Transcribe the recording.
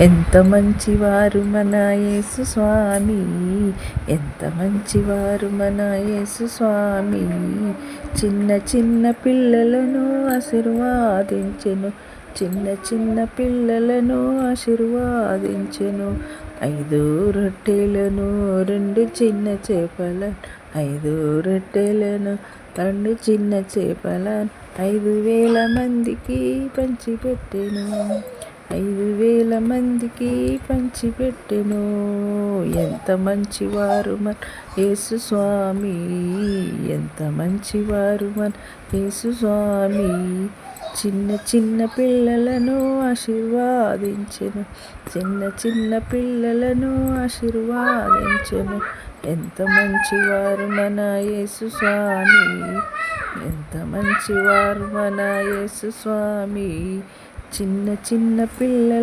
ఎంత మంచివారు మన యేసు స్వామి? ఎంత మంచివారు మన యేసు స్వామి? చిన్న చిన్న పిల్లలను ఆశీర్వాదించెను. చిన్న చిన్న పిల్లలను ఆశీర్వాదించెను. ఐదు రొట్టెలను రెండు చిన్న చేపల ఐదు రొట్టెలను రెండు చిన్న చేపల ఐదు వేల మందికి పంచిపెట్టెను. ఐదు వేల మందికి పంచిపెట్టెను ఎంత మంచివారు మన యేసు స్వామి. ఎంత మంచివారు మన యేసు స్వామి. చిన్న చిన్న పిల్లలను ఆశీర్వాదించెను. చిన్న చిన్న పిల్లలను ఆశీర్వాదించెను. ఎంత మంచివారు మన యేసు స్వామి. ఎంత మంచివారు మన యేసు స్వామి. చిన్న చిన్న పిల్లలు